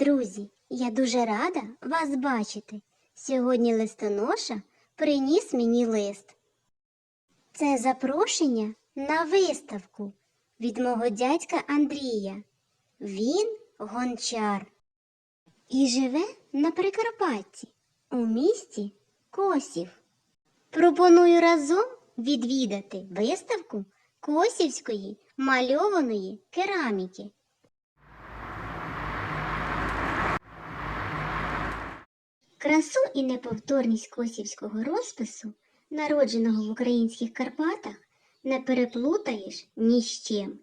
Друзі, я дуже рада вас бачити. Сьогодні листоноша приніс мені лист. Це запрошення на виставку від мого дядька Андрія. Він гончар і живе на Прикарпатті у місті Косів. Пропоную разом відвідати виставку косівської мальованої кераміки. Красу і неповторність косівського розпису, народженого в українських Карпатах, не переплутаєш ні з чим.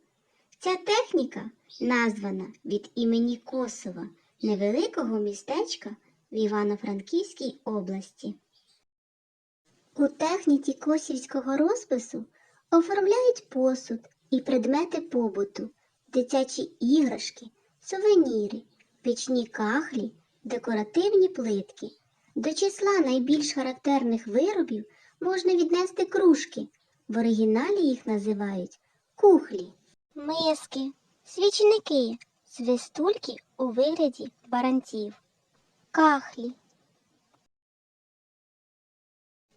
Ця техніка названа від імені Косова, невеликого містечка в Івано-Франківській області. У техніці косівського розпису оформляють посуд і предмети побуту, дитячі іграшки, сувеніри, пічні кахлі, декоративні плитки. До числа найбільш характерних виробів можна віднести кружки. В оригіналі їх називають кухлі, миски, свічники, свистульки у вигляді баранців, кахлі.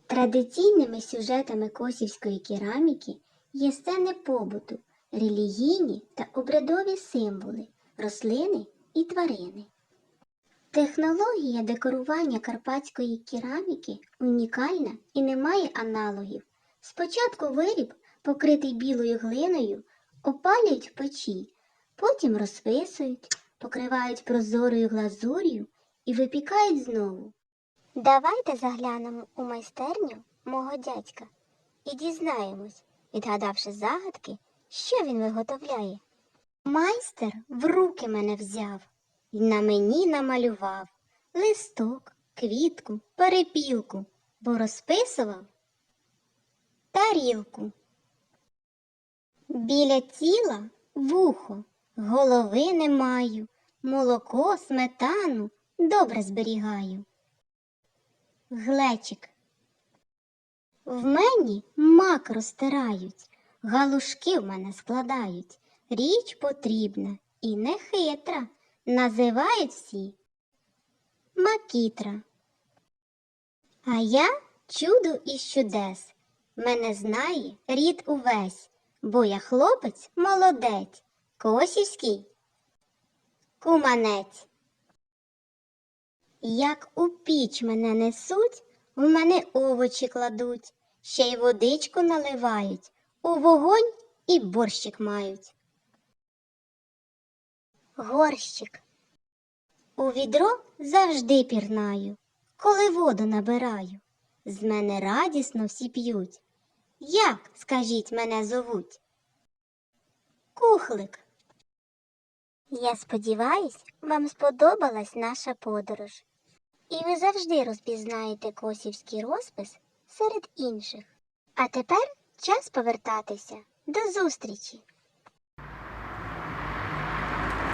Традиційними сюжетами косівської кераміки є сцени побуту, релігійні та обрядові символи, рослини і тварини. Технологія декорування карпатської кераміки унікальна і не має аналогів. Спочатку виріб, покритий білою глиною, опалюють в печі, потім розписують, покривають прозорою глазур'ю і випікають знову. Давайте заглянемо у майстерню мого дядька і дізнаємось, відгадавши загадки, що він виготовляє. Майстер в руки мене взяв і на мені намалював листок, квітку, перепілку, бо розписував тарілку. Біля тіла вухо, голови не маю, молоко, сметану добре зберігаю. Глечик. В мені мак розтирають, галушки в мене складають. Річ потрібна і не хитра, називають всі Макітра. А я чудо із чудес. Мене знає рід увесь, бо я хлопець молодець, косівський куманець. Як у піч мене несуть, в мене овочі кладуть, ще й водичку наливають, у вогонь і борщик мають. Горщик. У відро завжди пірнаю, коли воду набираю. З мене радісно всі п'ють. Як, скажіть, мене зовуть? Кухлик. Я сподіваюсь, вам сподобалась наша подорож. І ви завжди розпізнаєте косівський розпис серед інших. А тепер час повертатися. До зустрічі!